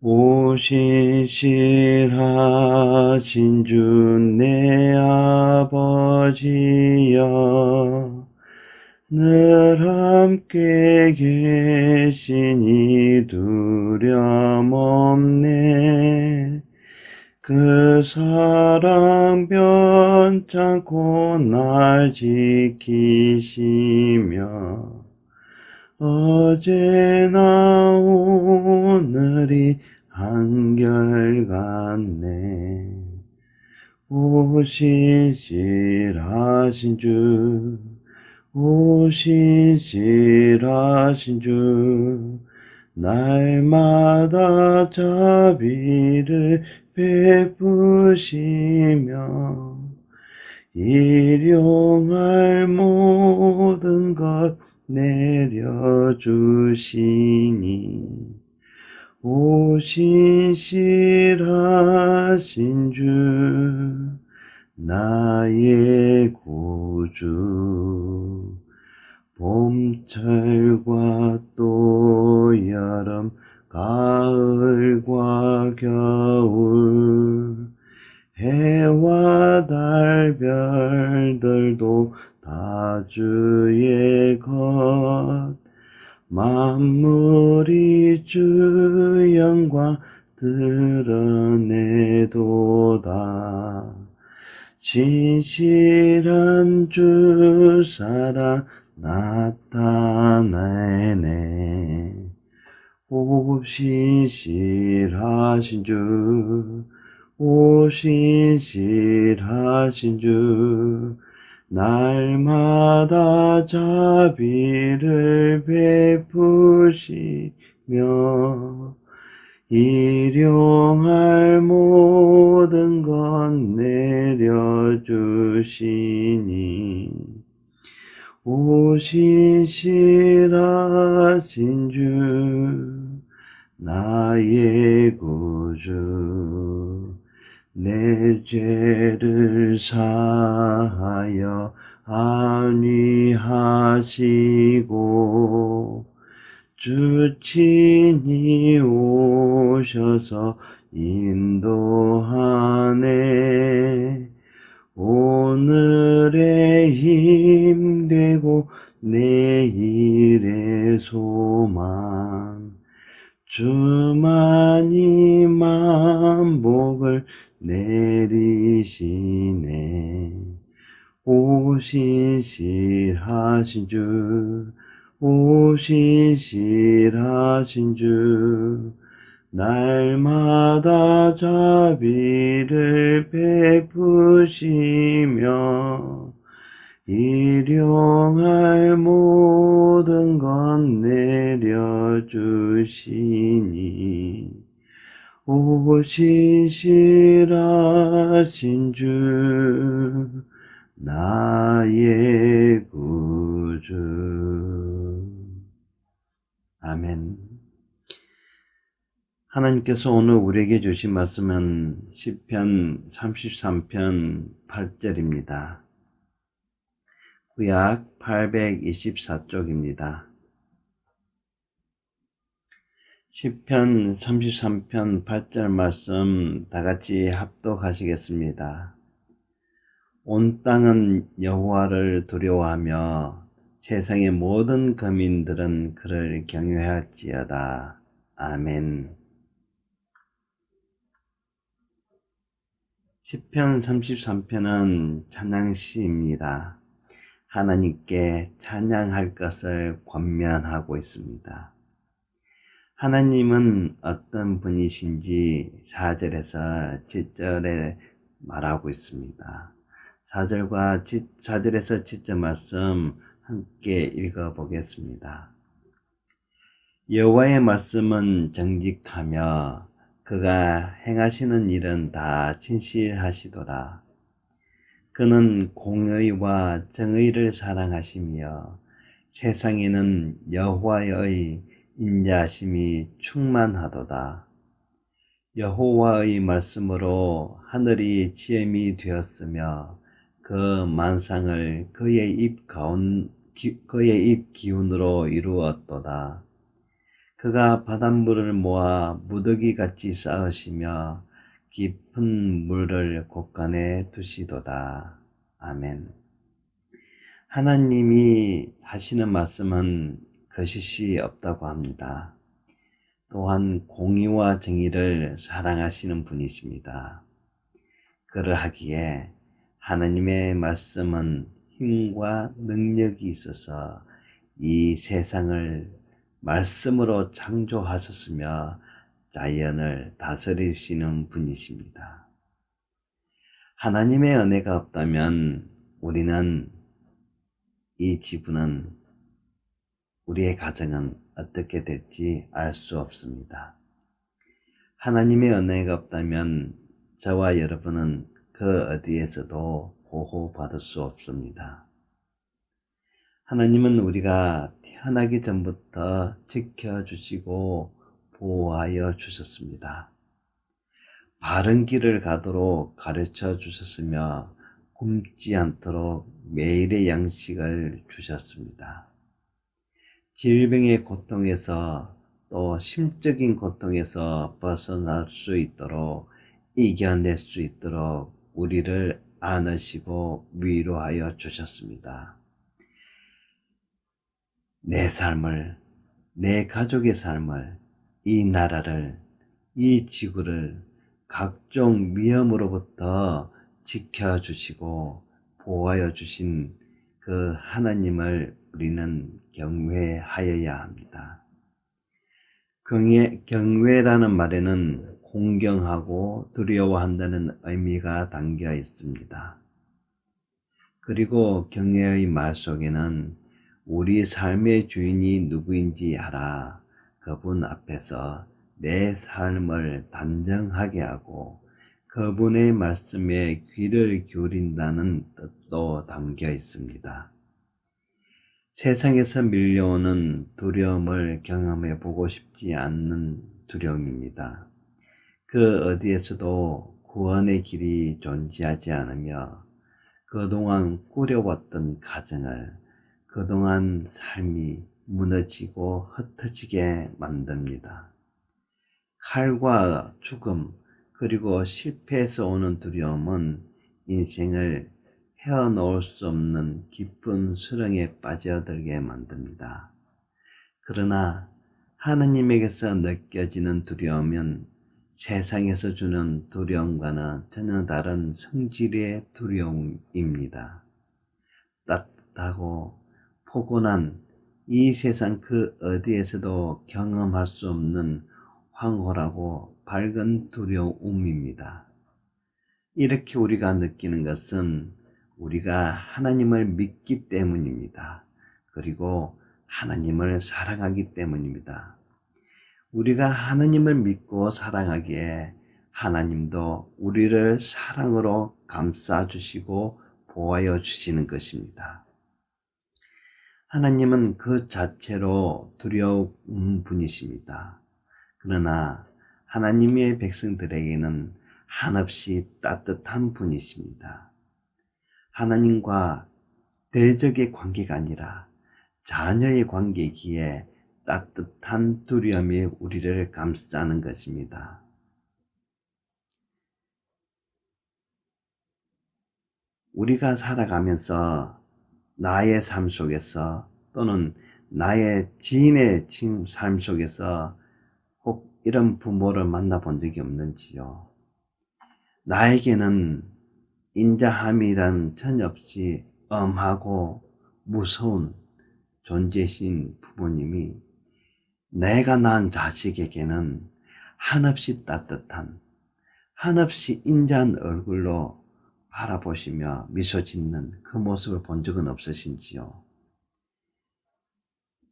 오신실하신 주 내 아버지여 늘 함께 계시니 두려움 없네. 그 사랑 변찮고 날 지키시며 어제나 오늘이 한결같네. 오신실하신 주 오신실하신 주 날마다 자비를 베푸시며 일용할 모든 것 내려주시니 오신실하신 주 나의 구주. 봄철과 또 여름 가을과 겨울 해와 달 별들도 다 주의 것. 만물이 주 영광 드러내도다. 진실한 주 사랑 나타내네. 오신실하신 주 오신실하신 주 날마다 자비를 베푸시며 일용할 모든 것 내려주시니 오신실하신 주 나의 구주 내 죄를 사하여 안위하시고 주 친히 오셔서 인도하네. 오늘의 힘되고 내일의 소망. 주만이 만복을 내리시네. 오신실하신 주 오신실하신 주 날마다 자비를 베푸시며 일용할 모든 것 내려주시니 오신실하신 주 나의 구주 아멘 하나님께서 오늘 우리에게 주신 말씀은 시편 33편 8절입니다. 구약 824쪽입니다. 10편 33편 8절 말씀 다 같이 합독하시겠습니다. 온 땅은 여호와를 두려워하며 세상의 모든 거민들은 그를 경외할지어다. 아멘. 10편 33편은 찬양시입니다. 하나님께 찬양할 것을 권면하고 있습니다. 하나님은 어떤 분이신지 4절에서 7절에 말하고 있습니다. 4절과 4절에서 7절 말씀 함께 읽어 보겠습니다. 여호와의 말씀은 정직하며 그가 행하시는 일은 다 진실하시도다. 그는 공의와 정의를 사랑하시며 세상에는 여호와의 인자심이 충만하도다. 여호와의 말씀으로 하늘이 지음이 되었으며 그 만상을 그의 입 가운 그의 입 기운으로 이루었도다. 그가 바닷물을 모아 무더기 같이 쌓으시며 깊은 물을 곳간에 두시도다. 아멘. 하나님이 하시는 말씀은 거짓이 없다고 합니다. 또한 공의와 정의를 사랑하시는 분이십니다. 그러하기에 하나님의 말씀은 힘과 능력이 있어서 이 세상을 말씀으로 창조하셨으며 자연을 다스리시는 분이십니다. 하나님의 은혜가 없다면 우리는 이 지구는 우리의 가정은 어떻게 될지 알 수 없습니다. 하나님의 은혜가 없다면 저와 여러분은 그 어디에서도 보호받을 수 없습니다. 하나님은 우리가 태어나기 전부터 지켜주시고 보호하여 주셨습니다. 바른 길을 가도록 가르쳐 주셨으며 굶지 않도록 매일의 양식을 주셨습니다. 질병의 고통에서 또 심적인 고통에서 벗어날 수 있도록 이겨낼 수 있도록 우리를 안으시고 위로하여 주셨습니다. 내 삶을, 내 가족의 삶을, 이 나라를, 이 지구를 각종 위험으로부터 지켜주시고 보호하여 주신 그 하나님을 우리는 경외하여야 합니다. 경외, 경외라는 말에는 공경하고 두려워한다는 의미가 담겨 있습니다. 그리고 경외의 말 속에는 우리 삶의 주인이 누구인지 알아 그분 앞에서 내 삶을 단정하게 하고 그분의 말씀에 귀를 기울인다는 뜻도 담겨 있습니다. 세상에서 밀려오는 두려움을 경험해 보고 싶지 않는 두려움입니다. 그 어디에서도 구원의 길이 존재하지 않으며 그동안 꾸려왔던 가정을 그동안 삶이 무너지고 흩어지게 만듭니다. 칼과 죽음, 그리고 실패에서 오는 두려움은 인생을 헤어놓을 수 없는 깊은 수렁에 빠져들게 만듭니다. 그러나 하느님에게서 느껴지는 두려움은 세상에서 주는 두려움과는 전혀 다른 성질의 두려움입니다. 따뜻하고 포근한 이 세상 그 어디에서도 경험할 수 없는 황홀하고 밝은 두려움입니다. 이렇게 우리가 느끼는 것은 우리가 하나님을 믿기 때문입니다. 그리고 하나님을 사랑하기 때문입니다. 우리가 하나님을 믿고 사랑하기에 하나님도 우리를 사랑으로 감싸 주시고 보호하여 주시는 것입니다. 하나님은 그 자체로 두려운 분이십니다. 그러나 하나님의 백성들에게는 한없이 따뜻한 분이십니다. 하나님과 대적의 관계가 아니라 자녀의 관계이기에 따뜻한 두려움이 우리를 감싸는 것입니다. 우리가 살아가면서 나의 삶 속에서 또는 나의 지인의 삶 속에서 꼭 이런 부모를 만나본 적이 없는지요. 나에게는 인자함이란 없이 엄하고 무서운 존재신 부모님이 내가 낳은 자식에게는 한없이 따뜻한 한없이 인자한 얼굴로 바라보시며 미소 짓는 그 모습을 본 적은 없으신지요?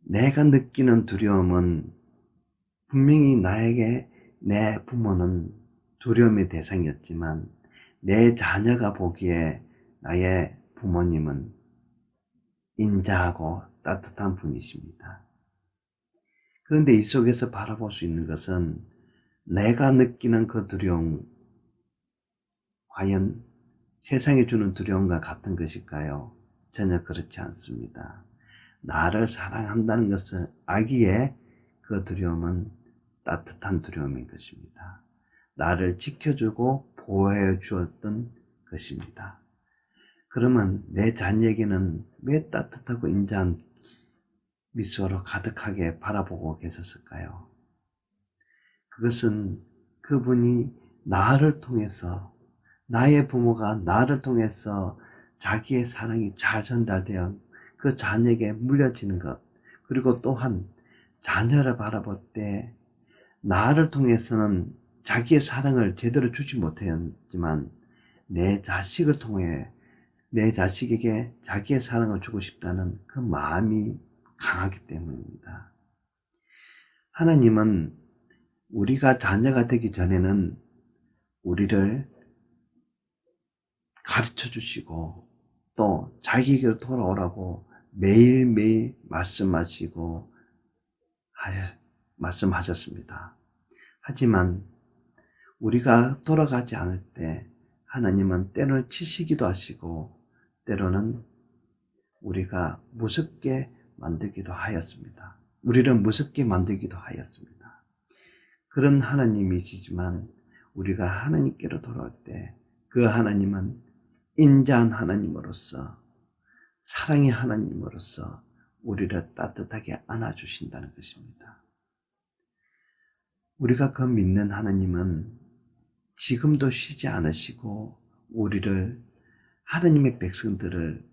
내가 느끼는 두려움은 분명히 나에게 내 부모는 두려움의 대상이었지만 내 자녀가 보기에 나의 부모님은 인자하고 따뜻한 분이십니다. 그런데 이 속에서 바라볼 수 있는 것은 내가 느끼는 그 두려움, 과연 세상에 주는 두려움과 같은 것일까요? 전혀 그렇지 않습니다. 나를 사랑한다는 것을 알기에 그 두려움은 따뜻한 두려움인 것입니다. 나를 지켜주고 보호해 주었던 것입니다. 그러면 내 자녀에게는 왜 따뜻하고 인자한 미소로 가득하게 바라보고 계셨을까요? 그것은 그분이 나를 통해서 나의 부모가 나를 통해서 자기의 사랑이 잘 전달되어 그 자녀에게 물려지는 것 그리고 또한 자녀를 바라볼 때 나를 통해서는 자기의 사랑을 제대로 주지 못했지만 내 자식을 통해 내 자식에게 자기의 사랑을 주고 싶다는 그 마음이 강하기 때문입니다. 하나님은 우리가 자녀가 되기 전에는 우리를 가르쳐 주시고 또 자기에게로 돌아오라고 매일매일 말씀하시고 말씀하셨습니다. 하지만 우리가 돌아가지 않을 때 하나님은 때로는 치시기도 하시고 때로는 우리가 무섭게 만들기도 하였습니다. 우리를 무섭게 만들기도 하였습니다. 그런 하나님이시지만 우리가 하나님께로 돌아올 때 그 하나님은 인자한 하나님으로서 사랑의 하나님으로서 우리를 따뜻하게 안아주신다는 것입니다. 우리가 그 믿는 하나님은 지금도 쉬지 않으시고 우리를 하나님의 백성들을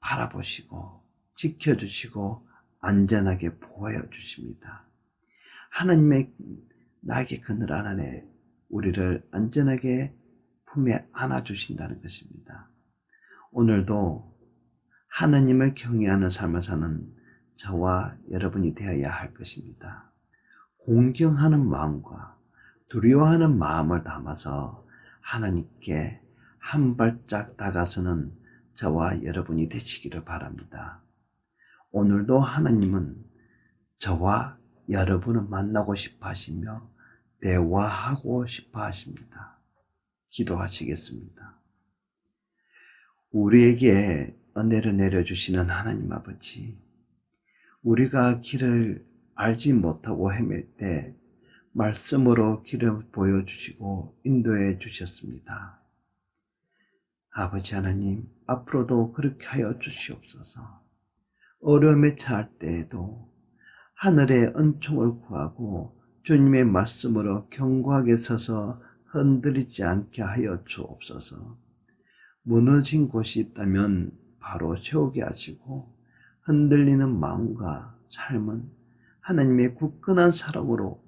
바라보시고 지켜주시고 안전하게 보호해 주십니다. 하나님의 날개 그늘 안에 우리를 안전하게 품에 안아 주신다는 것입니다. 오늘도 하나님을 경외하는 삶을 사는 저와 여러분이 되어야 할 것입니다. 공경하는 마음과 두려워하는 마음을 담아서 하나님께 한 발짝 다가서는 저와 여러분이 되시기를 바랍니다. 오늘도 하나님은 저와 여러분을 만나고 싶어 하시며 대화하고 싶어 하십니다. 기도하시겠습니다. 우리에게 은혜를 내려주시는 하나님 아버지, 우리가 길을 알지 못하고 헤맬 때 말씀으로 길을 보여주시고 인도해 주셨습니다. 아버지 하나님, 앞으로도 그렇게 하여 주시옵소서. 어려움에 처할 때에도 하늘의 은총을 구하고 주님의 말씀으로 견고하게 서서 흔들리지 않게 하여 주옵소서. 무너진 곳이 있다면 바로 세우게 하시고 흔들리는 마음과 삶은 하나님의 굳건한 사랑으로